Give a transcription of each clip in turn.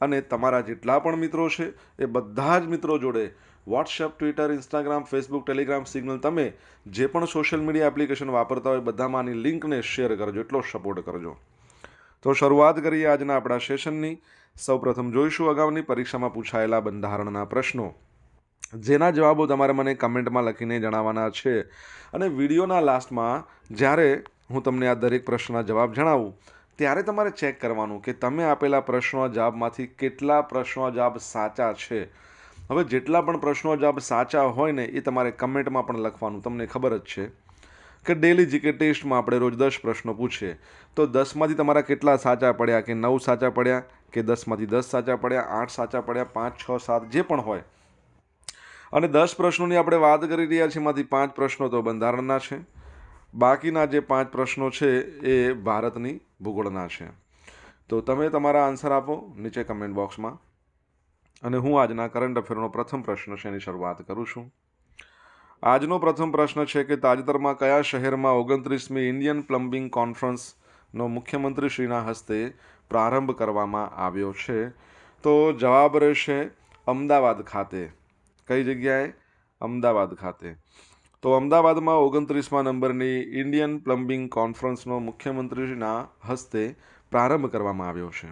અને તમારા જેટલા પણ મિત્રો છે, એ બધા જ મિત્રો જોડે WhatsApp Twitter Instagram Facebook Telegram Signal તમે જે પણ સોશિયલ મીડિયા એપ્લિકેશન વાપરતા હોય, બધામાં આની લિંકને શેર કરજો, એટલો સપોર્ટ કરજો. તો શરૂઆત કરીએ આજના આપણા સેશનની. સૌપ્રથમ જોઈશું અગાઉની પરીક્ષામાં પૂછાયેલા બંધારણના પ્રશ્નો. જેના જવાબો તમારે મને કમેન્ટમાં લખીને જણાવવાના છે. અને વિડીયોના લાસ્ટમાં જ્યારે હું તમને આ દરેક પ્રશ્નના જવાબ જણાવું ત્યારે તમારે ચેક કરવાનું કે તમે આપેલા પ્રશ્નો જવાબમાંથી કેટલા પ્રશ્નો જવાબ સાચા છે. હવે જેટલા પણ પ્રશ્નો જવાબ સાચા હોય ને એ તમારે કમેન્ટમાં પણ લખવાનું. તમને ખબર જ છે કે ડેલી જીકે ટેસ્ટમાં આપણે રોજ દસ પ્રશ્નો પૂછીએ. તો દસમાંથી તમારા કેટલા સાચા પડ્યા કે નવ સાચા પડ્યા, કે દસમાંથી દસ સાચા પડ્યા, આઠ સાચા પડ્યા, પાંચ, છ, સાત, જે પણ હોય. અને દસ પ્રશ્નોની આપણે વાત કરી રહ્યા છીએ, એમાંથી પાંચ પ્રશ્નો તો બંધારણના છે. બાકીના જે પાંચ પ્રશ્નો છે એ ભારતની ભૂગોળના છે. તો તમે તમારા આન્સર આપો નીચે કમેન્ટ બોક્સમાં અને હું આજના કરંટ અફેરનો પ્રથમ પ્રશ્ન છે એની શરૂઆત કરું છું. આજનો પ્રથમ પ્રશ્ન છે કે તાજેતરમાં કયા શહેરમાં ઓગણત્રીસમી ઇન્ડિયન પ્લમ્બિંગ કોન્ફરન્સનો મુખ્યમંત્રીશ્રીના હસ્તે પ્રારંભ કરવામાં આવ્યો છે? તો જવાબ રહેશે અમદાવાદ ખાતે. કઈ જગ્યાએ? અમદાવાદ ખાતે. તો અમદાવાદમાં ઓગણત્રીસમાં નંબરની ઇન્ડિયન પ્લમ્બિંગ કોન્ફરન્સનો મુખ્યમંત્રીના હસ્તે પ્રારંભ કરવામાં આવ્યો છે.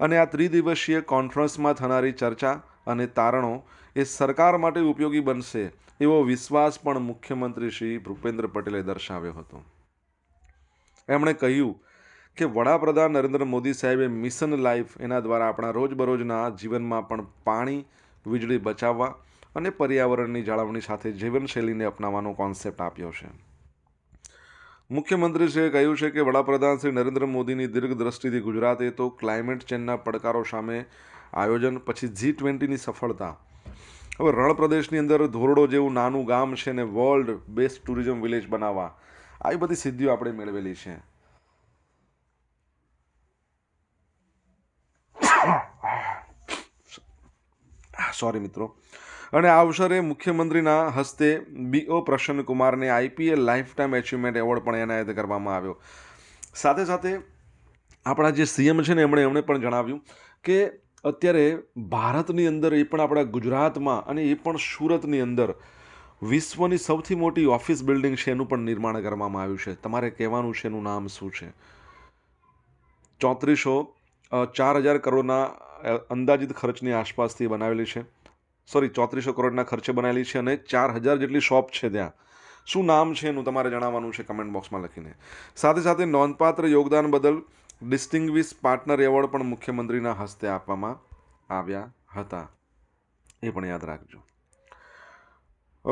અને આ ત્રિદિવસીય કોન્ફરન્સમાં થનારી ચર્ચા અને તારણો એ સરકાર માટે ઉપયોગી બનશે એવો વિશ્વાસ પણ મુખ્યમંત્રી શ્રી ભૂપેન્દ્ર પટેલે દર્શાવ્યો હતો. એમણે કહ્યું કે વડાપ્રધાન નરેન્દ્ર મોદી સાહેબે મિશન લાઈફ એના દ્વારા આપણા રોજબરોજના જીવનમાં પણ પાણી, વીજળી બચાવવા અને પર્યાવરણની જાળવણી સાથે જીવનશૈલીને અપનાવવાનો કોન્સેપ્ટ આપ્યો છે. મુખ્યમંત્રીશ્રીએ કહ્યું છે કે વડાપ્રધાન શ્રી નરેન્દ્ર મોદીની દીર્ઘદ્રષ્ટિથી ગુજરાતે તો ક્લાઇમેટ ચેન્જના પડકારો સામે આયોજન પછી જી ટ્વેન્ટીની સફળતા. હવે રણ પ્રદેશની અંદર ધોરડો જેવું નાનું ગામ છે ને વર્લ્ડ બેસ્ટ ટુરિઝમ વિલેજ બનાવવા. આવી બધી સિદ્ધિઓ આપણે મેળવેલી છે. સોરી મિત્રો. અને આ અવસરે મુખ્યમંત્રીના હસ્તે બીઓ પ્રસન્નકુમારને IPL lifetime achievement award પણ એનાયત કરવામાં આવ્યો. સાથે સાથે આપણા જે સીએમ છે ને, એમણે એમણે પણ જણાવ્યું કે અત્યારે ભારતની અંદર એ પણ આપણા ગુજરાતમાં અને એ પણ સુરતની અંદર વિશ્વની સૌથી મોટી ઓફિસ બિલ્ડિંગ છે એનું પણ નિર્માણ કરવામાં આવ્યું છે. તમારે કહેવાનું છે એનું નામ શું છે? ચોત્રીસો ચાર હજાર કરોડના અંદાજિત ખર્ચની આસપાસથી બનાવેલી છે. સોરી, ચોત્રીસો કરોડના ખર્ચે બનાવેલી છે અને ચાર હજાર જેટલી શોપ છે ત્યાં. શું નામ છે એનું તમારે જણાવવાનું છે કમેન્ટ બોક્સમાં લખીને. સાથે સાથે નોંધપાત્ર યોગદાન બદલ ડિસ્ટિંગ્વિશ પાર્ટનર એવોર્ડ પણ મુખ્યમંત્રીના હસ્તે આપવામાં આવ્યા હતા. એ પણ યાદ રાખજો.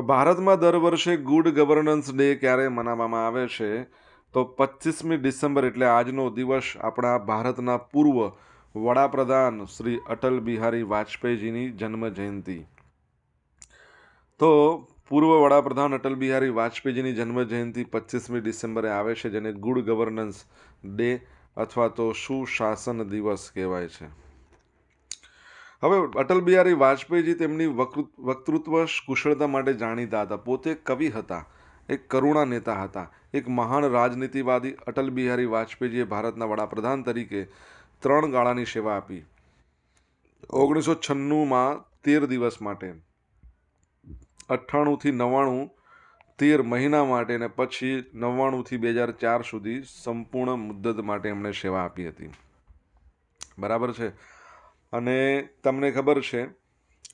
ભારતમાં દર વર્ષે ગુડ ગવર્નન્સ ડે ક્યારે મનાવવામાં આવે છે? તો પચીસમી ડિસેમ્બર એટલે આજનો દિવસ આપણા ભારતના પૂર્વ વડાપ્રધાન શ્રી અટલ બિહારી વાજપેયીજીની જન્મ જયંતિ તો પૂર્વ વડાપ્રધાન અટલ બિહારી વાજપેયીજીની જન્મ જયંતિ પચીસમી ડિસેમ્બરે આવે છે, જેને ગુડ ગવર્નન્સ ડે અથવા તો સુશાસન દિવસ કહેવાય છે. હવે અટલ બિહારી વાજપેયીજી તેમની વકૃ- વક્તૃત્વ કુશળતા માટે જાણીતા હતા. પોતે કવિ હતા, એક કરુણા નેતા હતા. એક મહાન રાજનીતિવાદી અટલ બિહારી વાજપેયીજીએ ભારતના વડાપ્રધાન તરીકે ત્રણ ગાળાની સેવા આપી. ઓગણીસો છન્નુંમાં તેર દિવસ માટે. અઠ્ઠાણુંથી નવ્વાણું તેર મહિના માટે અને પછી નવ્વાણુંથી બે હજાર ચાર સુધી સંપૂર્ણ મુદ્દત માટે એમણે સેવા આપી હતી. બરાબર છે? અને તમને ખબર છે,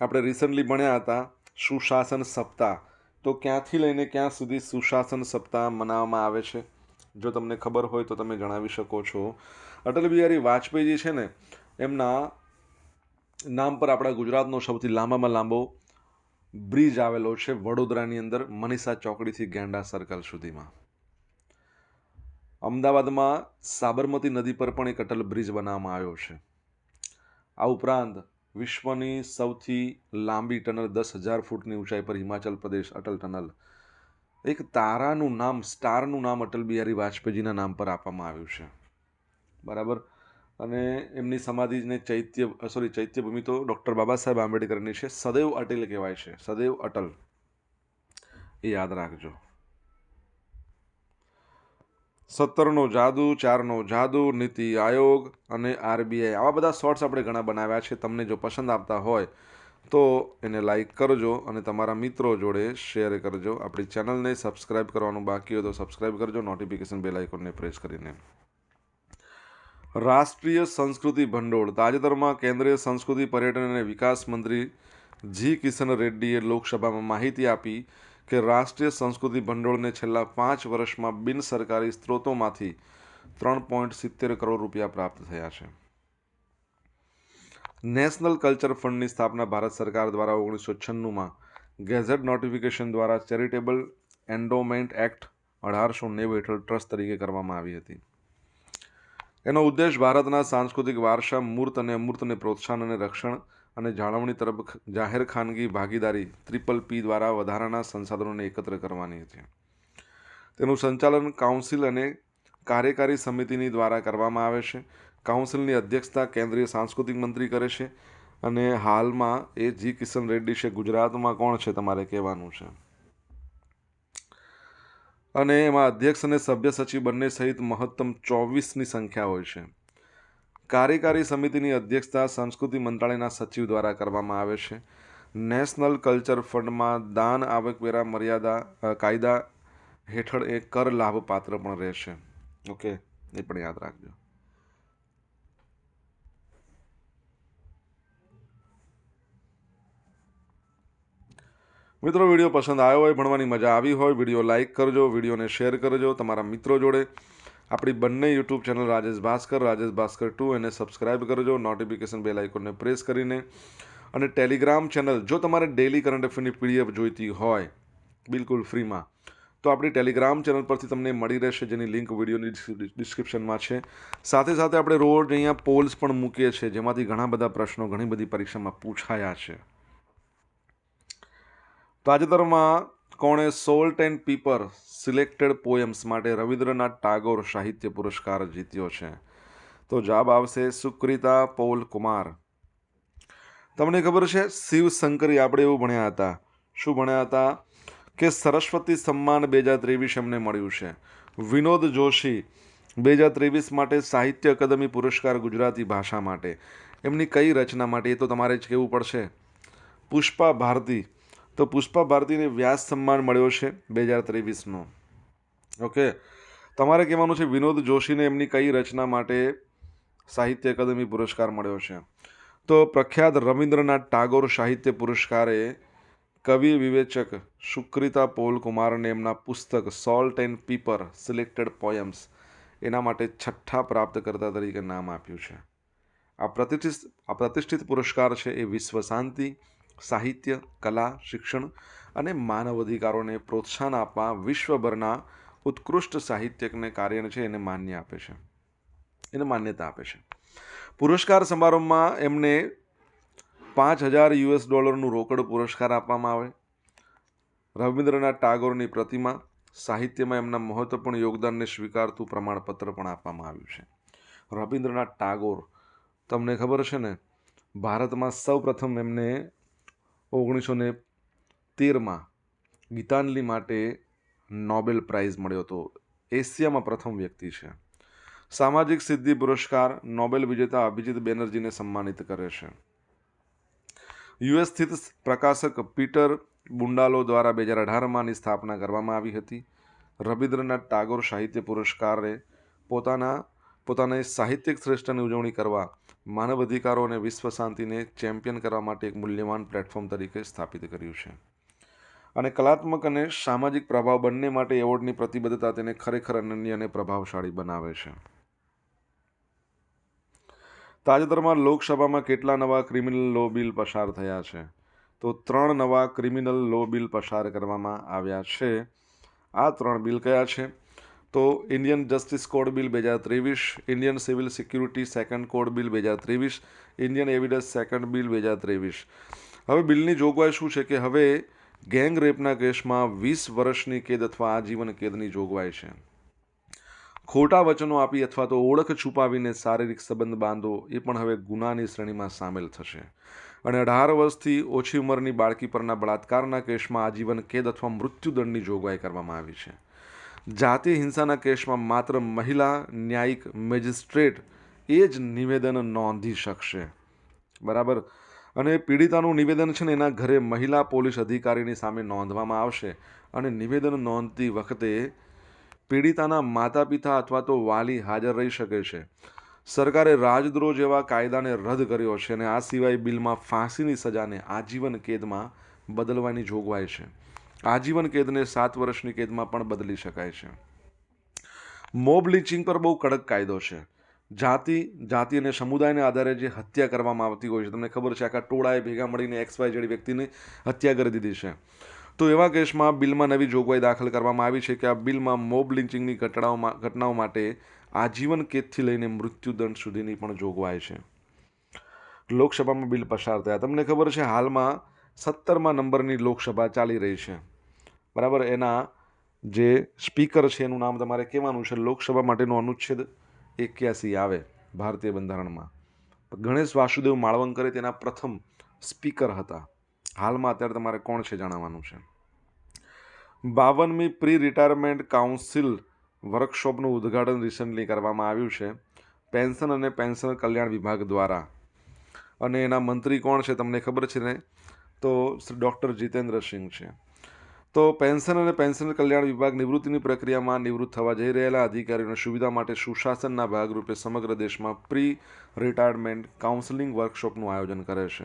આપણે રિસન્ટલી ભણ્યા હતા સુશાસન સપ્તાહ. તો ક્યાંથી લઈને ક્યાં સુધી સુશાસન સપ્તાહ મનાવવામાં આવે છે? જો તમને ખબર હોય તો તમે જણાવી શકો છો. અટલ બિહારી વાજપેયીજી છે ને, એમના નામ પર આપણા ગુજરાતનો સૌથી લાંબામાં લાંબો બ્રિજ આવેલો છે વડોદરાની અંદર, મનીષા ચોકડીથી ગેંડા સર્કલ સુધીમાં. અમદાવાદમાં સાબરમતી નદી પર પણ એક અટલ બ્રિજ બનાવવામાં આવ્યો છે. આ ઉપરાંત વિશ્વની સૌથી લાંબી ટનલ દસ હજાર ફૂટની ઊંચાઈ પર હિમાચલ પ્રદેશ અટલ ટનલ. એક તારાનું નામ, સ્ટારનું નામ અટલ બિહારી વાજપેયીજીના નામ પર આપવામાં આવ્યું છે. બરાબર? અને એમની સમાધિને ચૈત્ય, સોરી, ચૈત્યભૂમિ તો ડૉક્ટર બાબા સાહેબ આંબેડકરની છે. સદૈવ અટલ કહેવાય છે. સદૈવ અટલ. એ યાદ રાખજો. સત્તરનો જાદુ, ચારનો જાદુ, નીતિ આયોગ અને આરબીઆઈ. આવા બધા શોર્ટ્સ આપણે ઘણા બનાવ્યા છે. તમને જો પસંદ આવતા હોય તો એને લાઈક કરજો અને તમારા મિત્રો જોડે શેર કરજો. આપણી ચેનલને સબસ્ક્રાઈબ કરવાનું બાકી હોય તો સબસ્ક્રાઈબ કરજો. નોટિફિકેશન બેલ આઇકોનને પ્રેસ કરીને. રાષ્ટ્રીય સંસ્કૃતિ ભંડોળ. તાજેતરમાં કેન્દ્રીય સંસ્કૃતિ પર્યટન અને વિકાસ મંત્રી જી કિશન રેડ્ડીએ લોકસભામાં માહિતી આપી કે રાષ્ટ્રીય સંસ્કૃતિ ભંડોળને છેલ્લા પાંચ વર્ષમાં બિન સરકારી સ્ત્રોતોમાંથી ત્રણ પોઈન્ટ સિત્તેર કરોડ રૂપિયા પ્રાપ્ત થયા છે. નેશનલ કલ્ચર ફંડની સ્થાપના ભારત સરકાર દ્વારા ઓગણીસો છન્નુંમાં ગેઝેટ નોટિફિકેશન દ્વારા ચેરિટેબલ એન્ડોમેન્ટ એક્ટ અઢારસો નેવું હેઠળ ટ્રસ્ટ તરીકે કરવામાં આવી હતી. એનો ઉદ્દેશ ભારતના સાંસ્કૃતિક વારસા, મૂર્ત અને અમૂર્તને પ્રોત્સાહન અને રક્ષણ અને જાળવણી તરફ જાહેર ખાનગી ભાગીદારી ટ્રિપલ પી દ્વારા વધારાના સંસાધનોને એકત્ર કરવાની હતી તેનું સંચાલન કાઉન્સિલ અને કાર્યકારી સમિતિની દ્વારા કરવામાં આવે છે. કાઉન્સિલની અધ્યક્ષતા કેન્દ્રીય સાંસ્કૃતિક મંત્રી કરે છે અને હાલમાં એ જી કિશન રેડ્ડી છે. ગુજરાતમાં કોણ છે તમારે કહેવાનું છે? અને એમાં અધ્યક્ષ અને સભ્ય સચિવ બંને સહિત મહત્તમ ચોવીસની સંખ્યા હોય છે. કાર્યકારી સમિતિની અધ્યક્ષતા સંસ્કૃતિ મંત્રાલયના સચિવ દ્વારા કરવામાં આવે છે. નેશનલ કલ્ચર ફંડમાં દાન, આવકવેરા, મર્યાદા કાયદા હેઠળ એ કર લાભપાત્ર પણ રહેશે. ઓકે, એ પણ યાદ રાખજો. મિત્રો, વીડિયો પસંદ આવ્યો હોય, ભણવાની મજા આવી હોય, વીડિયો લાઇક કરજો, વિડીયોને શેર કરજો, તમારા મિત્રો જોડે. આપણી બંને YouTube channel Rajesh Bhaskar Rajesh Bhaskar two એને સબસ્ક્રાઇબ કરજો નોટિફિકેશન બેલ આઇકોનને પ્રેસ કરીને. અને ટેલિગ્રામ ચેનલ, જો તમારે ડેલી કરંટ અફેરની પીડીએફ જોઈતી હોય, બિલકુલ ફ્રીમાં, તો આપણી ટેલિગ્રામ ચેનલ પરથી તમને મળી રહેશે, જેની લિંક વિડીયોની ડિસ્ક્રિપ્શનમાં છે. સાથે સાથે આપણે રોજ અહીંયા પોલ્સ પણ મૂકીએ છીએ, જેમાંથી ઘણા બધા પ્રશ્નો, ઘણી બધી પરીક્ષામાં પૂછાયા છે. તાજેતરમાં કોણે salt and pepper selected poems માટે રવિન્દ્રનાથ ટાગોર સાહિત્ય પુરસ્કાર જીત્યો છે. તો જવાબ આવશે સુક્રિતા પૌલ કુમાર. તમને ખબર છે શિવશંકરી આપણે એવું ભણ્યા હતા. શું ભણ્યા હતા? કે સરસ્વતી સન્માન બે હજાર ત્રેવીસ એમને મળ્યું છે. વિનોદ જોશી બે હજાર ત્રેવીસ માટે સાહિત્ય અકાદમી પુરસ્કાર ગુજરાતી ભાષા માટે. એમની કઈ રચના માટે એ તો તમારે જ કહેવું પડશે. પુષ્પા ભારતી તો પુષ્પા ભારતીને વ્યાસ સન્માન મળ્યો છે બે હજાર ત્રેવીસનો. ઓકે. તમારે કહેવાનું છે વિનોદ જોશીને એમની કઈ રચના માટે સાહિત્ય અકાદમી પુરસ્કાર મળ્યો છે? તો પ્રખ્યાત રવિન્દ્રનાથ ટાગોર સાહિત્ય પુરસ્કારે કવિ વિવેચક સુક્રિતા પોલ કુમારને એમના પુસ્તક salt and pepper selected poems એના માટે છઠ્ઠા પ્રાપ્તકર્તા તરીકે નામ આપ્યું છે. આ પ્રતિષ્ઠિત આ પ્રતિષ્ઠિત પુરસ્કાર છે એ વિશ્વ શાંતિ સાહિત્ય, કલા, શિક્ષણ અને માનવ અધિકારોને પ્રોત્સાહન આપવા વિશ્વભરના ઉત્કૃષ્ટ સાહિત્યકને કાર્યને છે એને માન્ય આપે છે. એને માન્યતા આપે છે. પુરસ્કાર સમારોહમાં એમને પાંચ હજાર યુએસ ડોલરનું રોકડ પુરસ્કાર આપવામાં આવે. રવિન્દ્રનાથ ટાગોરની પ્રતિમા, સાહિત્યમાં એમના મહત્વપૂર્ણ યોગદાનને સ્વીકારતું પ્રમાણપત્ર પણ આપવામાં આવ્યું છે. રવિન્દ્રનાથ ટાગોર, તમને ખબર છે ને, ભારતમાં સૌ પ્રથમ એમને ઓગણીસો ને તેરમાં ગીતાંજલિ માટે નોબેલ પ્રાઇઝ મળ્યો હતો. એશિયામાં પ્રથમ વ્યક્તિ છે. સામાજિક સિદ્ધિ પુરસ્કાર, નોબેલ વિજેતા અભિજીત બેનર્જીને સન્માનિત કરે છે. યુએસ સ્થિત પ્રકાશક પીટર બુંડાલો દ્વારા બે હજાર અઢારમાંની સ્થાપના કરવામાં આવી હતી. રવિન્દ્રનાથ ટાગોર સાહિત્ય પુરસ્કારે પોતાના પોતાને સાહિત્યિક શ્રેષ્ઠની ઉજવણી કરવા, માનવ અધિકારો અને વિશ્વ શાંતિને ચેમ્પિયન કરવા માટે એક મૂલ્યવાન પ્લેટફોર્મ તરીકે સ્થાપિત કર્યું છે. અને કલાત્મક અને સામાજિક પ્રભાવ બંને માટે એવોર્ડની પ્રતિબદ્ધતા તેને ખરેખર અનન્ય અને પ્રભાવશાળી બનાવે છે. તાજેતરમાં લોકસભામાં કેટલા નવા ક્રિમિનલ લો બિલ પસાર થયા છે? તો ત્રણ નવા ક્રિમિનલ લો બિલ પસાર કરવામાં આવ્યા છે. આ ત્રણ બિલ કયા છે? તો ઇન્ડિયન જસ્ટિસ કોડ બિલ બે હજાર ત્રેવીસ, Indian civil security second code bill બે હજાર ત્રેવીસ, ઇન્ડિયન એવિડન્સ સેકન્ડ બિલ બે હજાર ત્રેવીસ. હવે બિલની જોગવાઈ શું છે કે હવે ગેંગ રેપના કેસમાં વીસ વર્ષની કેદ અથવા આજીવન કેદની જોગવાઈ છે. ખોટા વચનો આપી અથવા તો ઓળખ છુપાવીને શારીરિક સંબંધ બાંધો એ પણ હવે ગુનાની શ્રેણીમાં સામેલ થશે. અને અઢાર વર્ષથી ઓછી ઉંમરની બાળકી પરના બળાત્કારના કેસમાં આજીવન કેદ અથવા મૃત્યુદંડની જોગવાઈ કરવામાં આવી છે. જાતિ હિંસાના કેસમાં માત્ર મહિલા, ન્યાયિક મેજિસ્ટ્રેટ એ જ નિવેદન નોંધી શકશે. બરાબર? અને પીડિતાનું નિવેદન છે ને એના ઘરે મહિલા પોલીસ અધિકારીની સામે નોંધવામાં આવશે. અને નિવેદન નોંધતી વખતે પીડિતાના માતા પિતા અથવા તો વાલી હાજર રહી શકે છે. સરકારે રાજદ્રોહ જેવા કાયદાને રદ કર્યો છે અને આ સિવાય બિલમાં ફાંસીની સજાને આજીવન કેદમાં બદલવાની જોગવાઈ છે. આજીવન કેદને સાત વર્ષની કેદમાં પણ બદલી શકાય છે. મોબ લિંચિંગ પર બહુ કડક કાયદો છે. જાતિ જાતિ અને સમુદાયના આધારે જે હત્યા કરવામાં આવતી હોય છે, તમને ખબર છે, આખા ટોળાએ ભેગા મળીને એક્સ વાય જેવી વ્યક્તિની હત્યા કરી દીધી છે. તો એવા કેસમાં બિલમાં નવી જોગવાઈ દાખલ કરવામાં આવી છે કે આ બિલમાં મોબ લિંચિંગની ઘટનાઓમાં, ઘટનાઓ માટે આજીવન કેદથી લઈને મૃત્યુદંડ સુધીની પણ જોગવાઈ છે. લોકસભામાં બિલ પસાર થયા. તમને ખબર છે, હાલમાં સત્તરમા નંબરની લોકસભા ચાલી રહી છે. બરાબર? એના જે સ્પીકર છે, એનું નામ તમારે કહેવાનું છે, લોકસભા માટેનો અનુચ્છેદ એક્યાસી આવે ભારતીય બંધારણમાં. ગણેશ વાસુદેવ માળવંકરે તેના પ્રથમ સ્પીકર હતા. હાલમાં અત્યારે તમારે કોણ છે જણાવવાનું છે? બાવનમી પ્રી રિટાયરમેન્ટ કાઉન્સિલ વર્કશોપનું ઉદ્ઘાટન રિસન્ટલી કરવામાં આવ્યું છે, પેન્શન અને પેન્શન કલ્યાણ વિભાગ દ્વારા. અને એના મંત્રી કોણ છે, તમને ખબર છે ને? તો ડૉક્ટર જીતેન્દ્ર સિંહ છે. તો પેન્શન અને પેન્શન કલ્યાણ વિભાગ નિવૃત્તિની પ્રક્રિયામાં નિવૃત્ત થવા જઈ રહેલા અધિકારીઓને સુવિધા માટે સુશાસનના ભાગરૂપે સમગ્ર દેશમાં પ્રી રિટાયરમેન્ટ કાઉન્સેલિંગ વર્કશોપનું આયોજન કરે છે.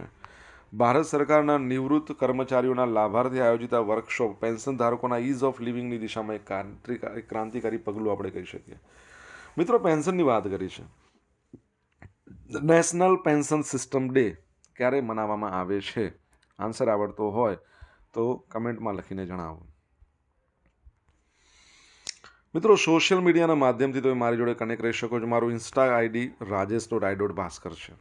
ભારત સરકારના નિવૃત્ત કર્મચારીઓના લાભાર્થે આયોજિત આ વર્કશોપ પેન્શન ધારકોના ઇઝ ઓફ લિવિંગની દિશામાં એક ક્રાંતિકારી પગલું આપણે કહી શકીએ. મિત્રો, પેન્શનની વાત કરી છે. નેશનલ પેન્શન સિસ્ટમ ડે ક્યારે મનાવવામાં આવે છે? આન્સર આવડતો હોય તો કમેન્ટમાં લખીને જણાવો. મિત્રો સોશિયલ મીડિયાના માધ્યમથી તમે મારી જોડે કનેક્ટ રહી શકો છો. મારું insta ID Rajesh dot I dot Bhaskar છે.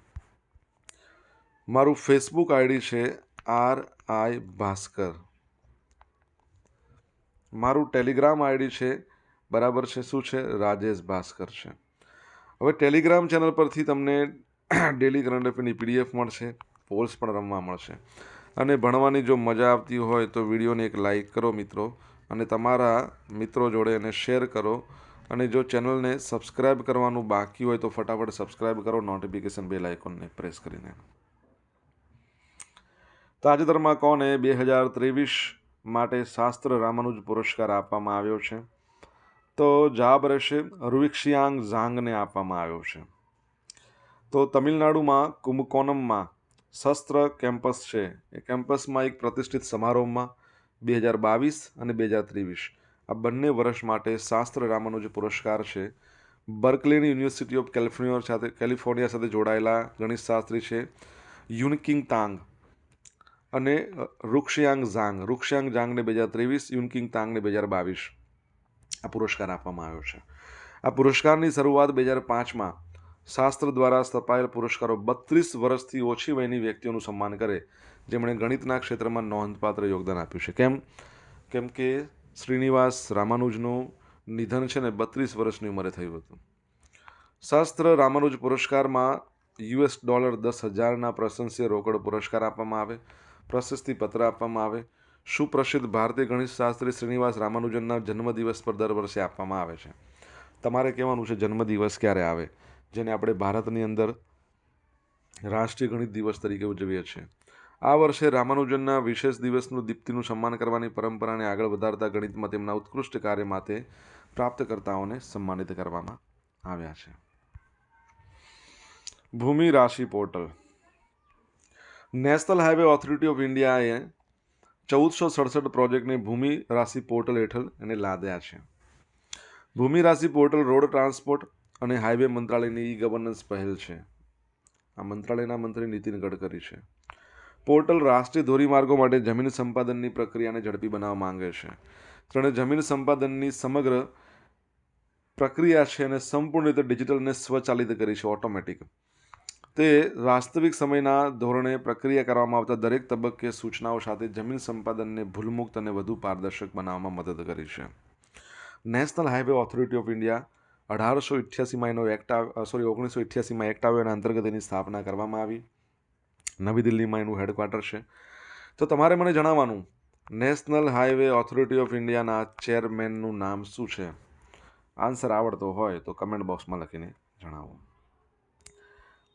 મારું ફેસબુક આઈડી છે આર આઈ ભાસ્કર. મારું ટેલિગ્રામ આઈડી છે, બરાબર છે, શું છે? રાજેશ ભાસ્કર છે. હવે ટેલિગ્રામ ચેનલ પરથી તમને ડેલી કરંટ અફેરની પીડીએફ મળશે પોલ્સ પણ રમવા મળશે. અને ભણવાની જો મજા આવતી હોય તો વિડીયોને એક લાઈક કરો મિત્રો અને તમારા મિત્રો જોડે એને શેર કરો. અને જો ચેનલને સબસ્ક્રાઈબ કરવાનું બાકી હોય તો ફટાફટ સબસ્ક્રાઈબ કરો, નોટિફિકેશન બેલ આઇકોનને પ્રેસ કરીને. તાજેતરમાં કોને બે હજાર ત્રેવીસ માટે શાસ્ત્ર રામાનુજ પુરસ્કાર આપવામાં આવ્યો છે? તો જવાબ રહેશે રુવિક્ષિયાંગ ઝાંગને આપવામાં આવ્યો છે. તો તમિલનાડુમાં કુંભકોનમમાં શસ્ત્ર કેમ્પસ છે. એ કેમ્પસમાં એક પ્રતિષ્ઠિત સમારોહમાં બે હજાર બાવીસ અને બે હજાર ત્રેવીસ. આ બંને વર્ષ માટે શાસ્ત્ર રામાનુજ પુરસ્કાર છે, બર્કલીની યુનિવર્સિટી ઓફ કેલિફોર્નિયા સાથે કેલિફોર્નિયા સાથે જોડાયેલા ગણિતશાસ્ત્રી છે, યુનકિંગ તાંગ અને રૂક્ષિયાંગ ઝાંગ. રૂક્ષિયાંગ ઝાંગને બે હજાર ત્રેવીસ, યુનકિંગ તાંગને બે હજાર બાવીસ આ પુરસ્કાર આપવામાં આવ્યો છે. આ પુરસ્કારની શરૂઆત બે હજાર પાંચમાં શાસ્ત્ર દ્વારા સ્થપાયેલ પુરસ્કારો બત્રીસ વર્ષથી ઓછી વયની વ્યક્તિઓનું સન્માન કરે. જેમણે ગણિતના ક્ષેત્રમાં નોંધપાત્ર યોગદાન આપ્યું છે. કેમ? કેમ કે શ્રીનિવાસ રામાનુજનું નિધન છે ને બત્રીસ વર્ષની ઉંમરે થયું હતું. શાસ્ત્ર રામાનુજ પુરસ્કારમાં યુએસ ડોલર દસ હજારના પ્રશંસીય રોકડ પુરસ્કાર આપવામાં આવે, પ્રશસ્તિ પત્ર આપવામાં આવે, સુપ્રસિદ્ધ ભારતીય ગણિત શાસ્ત્રી શ્રીનિવાસ રામાનુજનના જન્મદિવસ પર દર વર્ષે આપવામાં આવે છે. તમારે કહેવાનું છે જન્મદિવસ ક્યારે આવે? જેને આપણે ભારતની અંદર રાષ્ટ્રીય ગણિત દિવસ તરીકે ઉજવીએ છીએ. આ વર્ષે રામાનુજનના વિશેષ દિવસનું દીપ્તિનું સન્માન કરવાની પરંપરાને આગળ વધારતા ગણિતમાં તેમના ઉત્કૃષ્ટ કાર્ય માટે પ્રાપ્તકર્તાઓને સન્માનિત કરવામાં આવ્યા છે. Bhoomi Rashi portal. National highway authority of ઇન્ડિયાએ ચૌદસો સડસઠ પ્રોજેક્ટને ભૂમિ રાશિ પોર્ટલ હેઠળ એને લાદ્યા છે. Bhoomi Rashi portal road transport અને હાઈવે મંત્રાલયની ઈ ગવર્નન્સ પહેલ છે. આ મંત્રાલયના મંત્રી નીતિન ગડકરી છે. પોર્ટલ રાષ્ટ્રીય ધોરીમાર્ગો માટે જમીન સંપાદનની પ્રક્રિયાને ઝડપી બનાવવા માંગે છે. તેણે જમીન સંપાદનની સમગ્ર પ્રક્રિયા છે અને સંપૂર્ણ રીતે ડિજિટલને સ્વચાલિત કરી છે ઓટોમેટિક. તે વાસ્તવિક સમયના ધોરણે પ્રક્રિયા કરવામાં આવતા દરેક તબક્કે સૂચનાઓ સાથે જમીન સંપાદનને ભૂલમુક્ત અને વધુ પારદર્શક બનાવવામાં મદદ કરી છે. National highway authority of India અઢારસો ઇઠ્યાસીમાં એનો એક્ટ સોરી ઓગણીસો ઇઠ્યાસીમાં એક્ટ આવ્યો એના અંતર્ગત એની સ્થાપના કરવામાં આવી. નવી દિલ્હીમાં એનું હેડક્વાર્ટર છે. તો તમારે મને જણાવવાનું નેશનલ હાઈવે ઓથોરિટી ઓફ ઇન્ડિયાના ચેરમેનનું નામ શું છે? આન્સર આવડતો હોય તો કમેન્ટ બોક્સમાં લખીને જણાવો.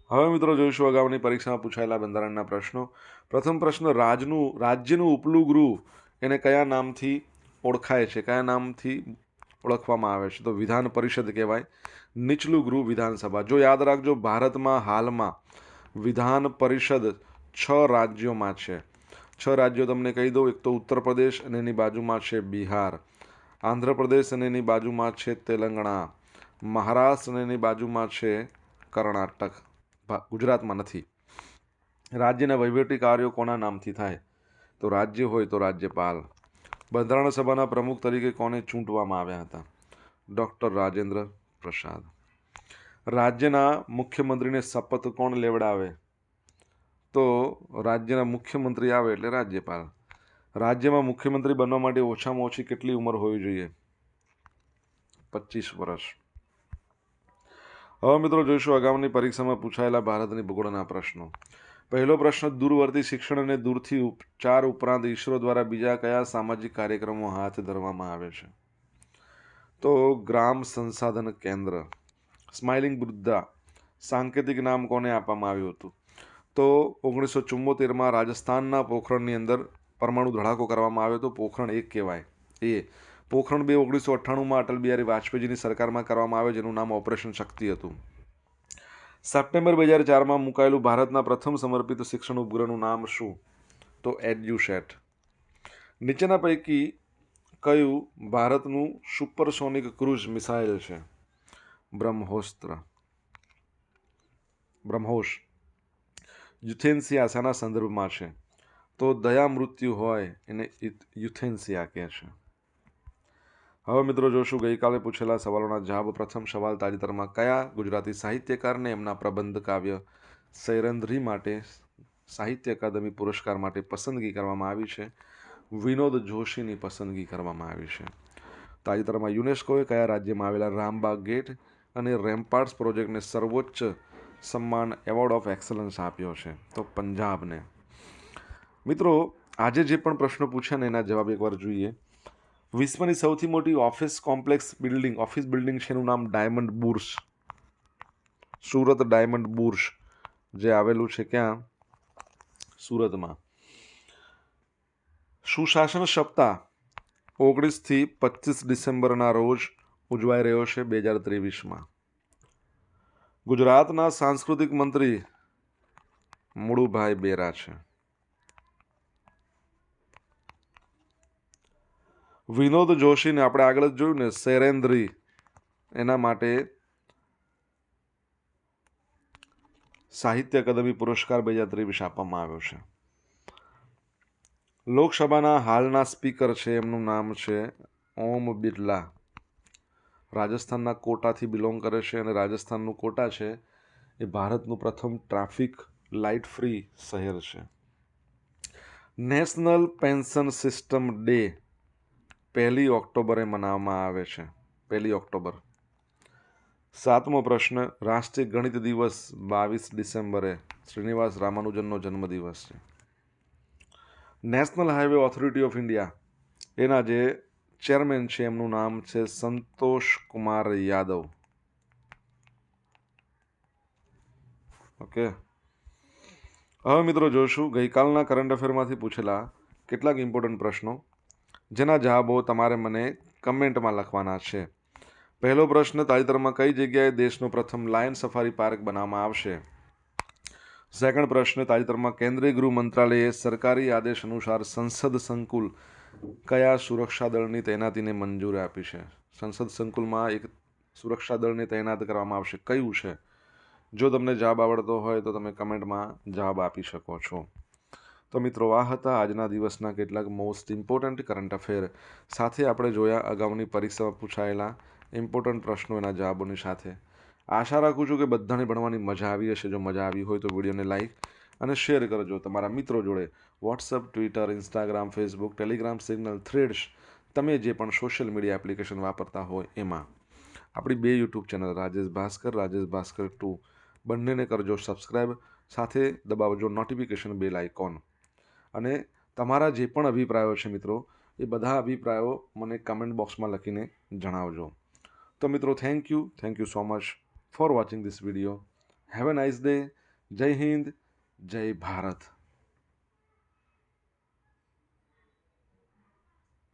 હવે મિત્રો જોઈશું અગાઉની પરીક્ષામાં પૂછાયેલા બંધારણના પ્રશ્નો. પ્રથમ પ્રશ્ન, રાજનું, રાજ્યનું ઉપલું ગૃહ એને કયા નામથી ઓળખાય છે? કયા નામથી ઓળખવામાં આવે છે. તો વિધાન પરિષદ કહેવાય, નીચલું ગૃહ વિધાનસભા. જો યાદ રાખજો, ભારતમાં હાલમાં વિધાન પરિષદ છ રાજ્યોમાં છે. છ રાજ્યો તમને કહી દઉં, એક તો ઉત્તર પ્રદેશ અને એની બાજુમાં છે બિહાર. આંધ્રપ્રદેશ અને એની બાજુમાં છે તેલંગણા. મહારાષ્ટ્ર અને એની બાજુમાં છે કર્ણાટક. ગુજરાતમાં નથી. રાજ્યના વહીવટી કાર્યો કોના નામથી થાય? તો રાજ્ય હોય તો રાજ્યપાલ. બંધારણ સભાના પ્રમુખ તરીકે કોને ચૂંટવામાં આવ્યા હતા? ડૉક્ટર રાજેન્દ્ર પ્રસાદ. રાજ્યના મુખ્યમંત્રીને શપથ કોણ લેવડાવે? તો રાજ્યના મુખ્યમંત્રી આવે એટલે રાજ્યપાલ. રાજ્યમાં મુખ્યમંત્રી બનવા માટે ઓછામાં ઓછી કેટલી ઉંમર હોવી જોઈએ? પચીસ વર્ષ. હવે મિત્રો જોઈશું અગાઉની પરીક્ષામાં પૂછાયેલા ભારતની ભૂગોળના પ્રશ્નો. પહેલો પ્રશ્ન, દૂરવર્તી શિક્ષણ અને દૂરથી ઉપચાર ઉપરાંત ઈસરો દ્વારા બીજા કયા સામાજિક કાર્યક્રમો હાથ ધરવામાં આવે છે? તો ગ્રામ સંસાધન કેન્દ્ર, સ્માઇલિંગ વૃદ્ધા, સાંકેતિક નામ કોને આપવામાં આવ્યું હતું? તો ઓગણીસો ચુમ્મોતેરમાં રાજસ્થાનના પોખરણની અંદર પરમાણુ ધડાકો કરવામાં આવ્યો તો પોખરણ એક કહેવાય. એ પોખરણ બે ઓગણીસો અઠ્ઠાણુંમાં અટલ બિહારી વાજપેયીની સરકારમાં કરવામાં આવ્યો, જેનું નામ ઓપરેશન શક્તિ હતું. સપ્ટેમ્બર બે હજાર ચારમાં મુકાયેલું ભારતના પ્રથમ સમર્પિત શિક્ષણ ઉપગ્રહનું નામ શું? તો એડ્યુસેટ. નીચેના પૈકી કયું ભારતનું સુપરસોનિક ક્રૂઝ મિસાઇલ છે? બ્રહ્મોસ્ત્ર. બ્રહ્મોસ. યુથેન્સિયા શાના સંદર્ભમાં છે. તો દયા મૃત્યુ હોય એને યુથ- યુથેન્સિયા કહે છે. હવે મિત્રો જોશું, ગઈકાલે પૂછેલા સવાલોના જવાબ. પ્રથમ સવાલ, તાજેતરમાં કયા ગુજરાતી સાહિત્યકારને એમના પ્રબંધ કાવ્ય સૈરંધ્રી માટે સાહિત્ય અકાદમી પુરસ્કાર માટે પસંદગી કરવામાં આવી છે? વિનોદ જોશીની પસંદગી કરવામાં આવી છે. તાજેતરમાં યુનેસ્કોએ કયા રાજ્યમાં આવેલા રામબાગ ગેટ અને રેમ્પાર્ટ્સ પ્રોજેક્ટને સર્વોચ્ચ સન્માન એવોર્ડ ઓફ એક્સલન્સ આપ્યો છે? તો પંજાબને. મિત્રો, આજે જે પણ પ્રશ્નો પૂછ્યા ને એના જવાબ એકવાર જોઈએ. વિશ્વની સૌથી મોટી office complex building office building છે એનું નામ? Diamond bourse Surat diamond bourse જે આવેલું છે ક્યાં? સુરતમાં. સુશાસન સપ્તાહ, ઓગણીસથી પચીસ ડિસેમ્બરના રોજ ઉજવાઈ રહ્યો છે બે હજાર ત્રેવીસમાં. ગુજરાતના સાંસ્કૃતિક મંત્રી મુળુભાઈ બેરા છે. વિનોદ જોશીને આપણે આગળ જ જોયું ને સેરેન્દ્રી એના માટે સાહિત્ય અકાદમી પુરસ્કાર બે હજાર ત્રેવીસ આપવામાં આવ્યો છે. લોકસભાના હાલના સ્પીકર છે, એમનું નામ છે ઓમ બિરલા. રાજસ્થાનના કોટાથી બિલોંગ કરે છે અને રાજસ્થાનનું કોટા છે એ ભારતનું પ્રથમ ટ્રાફિક લાઇટ ફ્રી શહેર છે. નેશનલ પેન્શન સિસ્ટમ ડે પહેલી ઓક્ટોબરે મનાવવામાં આવે છે. પહેલી ઓક્ટોબર. સાતમો પ્રશ્ન, રાષ્ટ્રીય ગણિત દિવસ, બાવીસ ડિસેમ્બરે. શ્રીનિવાસ રામાનુજનનો જન્મદિવસ છે. National highway authority of India. એના જે ચેરમેન છે, એમનું નામ છે સંતોષ કુમાર યાદવ. ઓકે. હવે મિત્રો જોશું, ગઈકાલના કરંટ અફેરમાંથી પૂછેલા કેટલાક ઇમ્પોર્ટન્ટ પ્રશ્નો. જેના જવાબો તમારે મને કમેન્ટમાં લખવાના છે. પહેલો પ્રશ્ન, તાજેતરમાં કઈ જગ્યાએ દેશનો પ્રથમ લાયન સફારી પાર્ક બનાવવામાં આવશે? સેકન્ડ પ્રશ્ન, તાજેતરમાં કેન્દ્રીય ગૃહ મંત્રાલયે સરકારી આદેશ અનુસાર સંસદ સંકુલ કયા સુરક્ષા દળની તૈનાતીને મંજૂરી આપી છે? સંસદ સંકુલમાં એક સુરક્ષા દળને તૈનાત કરવામાં આવશે. કયું છે? જો તમને જવાબ આવડતો હોય તો તમે કમેન્ટમાં જવાબ આપી શકો છો. તો મિત્રો, આ હતા આજના દિવસના કેટલાક મોસ્ટ ઇમ્પોર્ટન્ટ કરંટ અફેર સાથે આપણે જોયા અગાઉની પરીક્ષામાં પૂછાયેલા ઇમ્પોર્ટન્ટ પ્રશ્નો એના જવાબોની સાથે. આશા રાખું છું કે બધાને ભણવાની મજા આવી હશે. જો મજા આવી હોય તો વિડીયોને લાઈક અને શેર કરજો તમારા મિત્રો જોડે. WhatsApp Twitter Instagram Facebook Telegram Signal Threads તમે જે પણ સોશિયલ મીડિયા એપ્લિકેશન વાપરતા હોય એમાં. આપણી બે YouTube channel, Rajesh Bhaskar Rajesh Bhaskar two. બંનેને કરજો સબસ્ક્રાઈબ સાથે દબાવજો નોટિફિકેશન બેલ આઇકોન અને તમારા જે પણ અભિપ્રાયો છે મિત્રો, એ બધા અભિપ્રાયો મને કમેન્ટ બોક્સમાં લખીને જણાવજો. તો મિત્રો thank you thank you so much for watching this video have a nice day જય હિન્દ, જય ભારત.